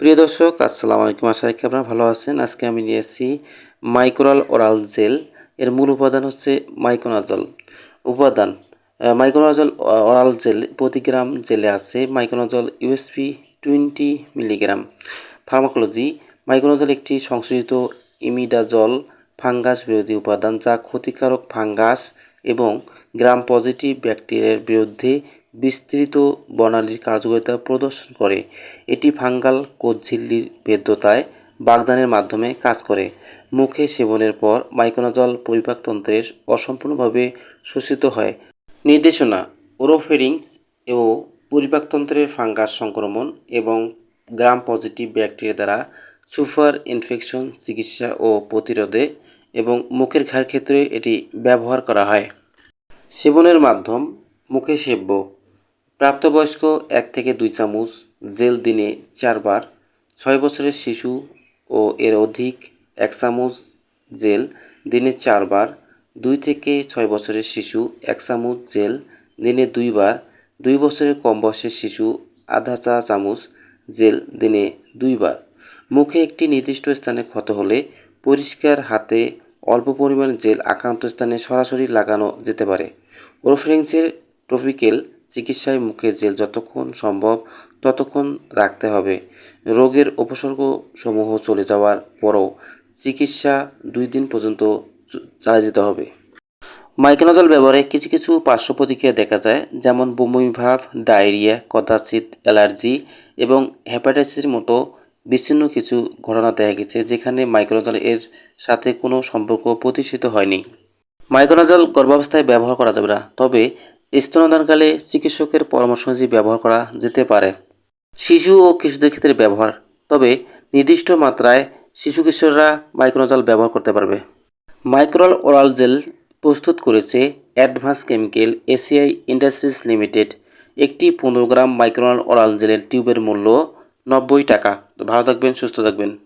প্রিয় দর্শক, আসসালামু আলাইকুম। আশা রাখি আপনারা ভালো আছেন। আজকে আমি নিয়ে এসেছি মাইক্রোরাল ওরাল জেল এর মূল উপাদান হচ্ছে মাইক্রোনাজল উপাদান। মাইক্রোনাজল ওরাল জেল প্রতি গ্রাম জেলে আছে miconazole USP twenty milligram pharmacology miconazole একটি সংশ্লেষিত ইমিডাজল ফাঙ্গাস বিরোধী উপাদান যা ক্ষতিকারক ফাঙ্গাস এবং গ্রাম পজিটিভ ব্যাকটেরিয়ার বিরুদ্ধে বিস্তৃত বর্ণালীর কার্যকারিতা প্রদর্শন করে। এটি ফাঙ্গাল কোষঝিল্লির ভেদ্যতায় বাগদানের মাধ্যমে কাজ করে। মুখে সেবনের পর মাইক্রোনাজল পরিপাকতন্ত্রের অসম্পূর্ণভাবে শোষিত হয়। নির্দেশনা, ওরোফেরিংস ও পরিপাকতন্ত্রের ফাঙ্গাস সংক্রমণ এবং গ্রাম পজিটিভ ব্যাকটেরিয়া দ্বারা সুপার ইনফেকশন চিকিৎসা ও প্রতিরোধে এবং মুখের ঘাড় ক্ষেত্রে এটি ব্যবহার করা হয়। সেবনের মাধ্যম মুখে সেব্য প্রাপ্তবয়স্ক এক থেকে দুই চামচ, জেল দিনে চারবার, ছয় বছরের শিশু ও এর অধিক এক চামচ জেল দিনে চারবার, দুই থেকে ছয় বছরের শিশু এক চামচ জেল দিনে দুইবার, দুই বছরের কম বয়সের শিশু আধা চা চামচ জেল দিনে দুইবার। মুখে একটি নির্দিষ্ট স্থানে ক্ষত হলে পরিষ্কার হাতে অল্প পরিমাণ জেল আক্রান্ত স্থানে সরাসরি লাগানো যেতে পারে। ওরোফ্রেন্সের টপিক্যাল চিকিৎসায় মুখে জেল যতক্ষণ সম্ভব ততক্ষণ রাখতে হবে। রোগের উপসর্গসমূহ চলে যাওয়ার পরও চিকিৎসা দুই দিন পর্যন্ত চালিয়ে যেতে হবে। মাইক্রোনাজল ব্যবহারে কিছু কিছু পার্শ্ব প্রতিক্রিয়া দেখা যায়, যেমন বমি ভাব, ডায়রিয়া, কদাচিৎ, অ্যালার্জি এবং হ্যাপাটাইটিসের মতো বিচ্ছিন্ন কিছু ঘটনা দেখা গেছে, যেখানে মাইক্রোনাজল এর সাথে কোনো সম্পর্ক প্রতিষ্ঠিত হয়নি। মাইক্রোনাজল গর্ভাবস্থায় ব্যবহার করা যাবে না, তবে স্তনদানকালে চিকিৎসকের পরামর্শ অনুযায়ী ব্যবহার করা যেতে পারে। শিশু ও কিশোরদের ক্ষেত্রে ব্যবহার, তবে নির্দিষ্ট মাত্রায় শিশু কিশোররা মাইক্রোনাজল ব্যবহার করতে পারবে। মাইক্রোল ওরাল জেল প্রস্তুত করেছে advance chemical ACI industries limited. একটি পনেরো গ্রাম মাইক্রোনাল ওরাল জেলের টিউবের মূল্য নব্বই টাকা। ভালো থাকবেন, সুস্থ থাকবেন।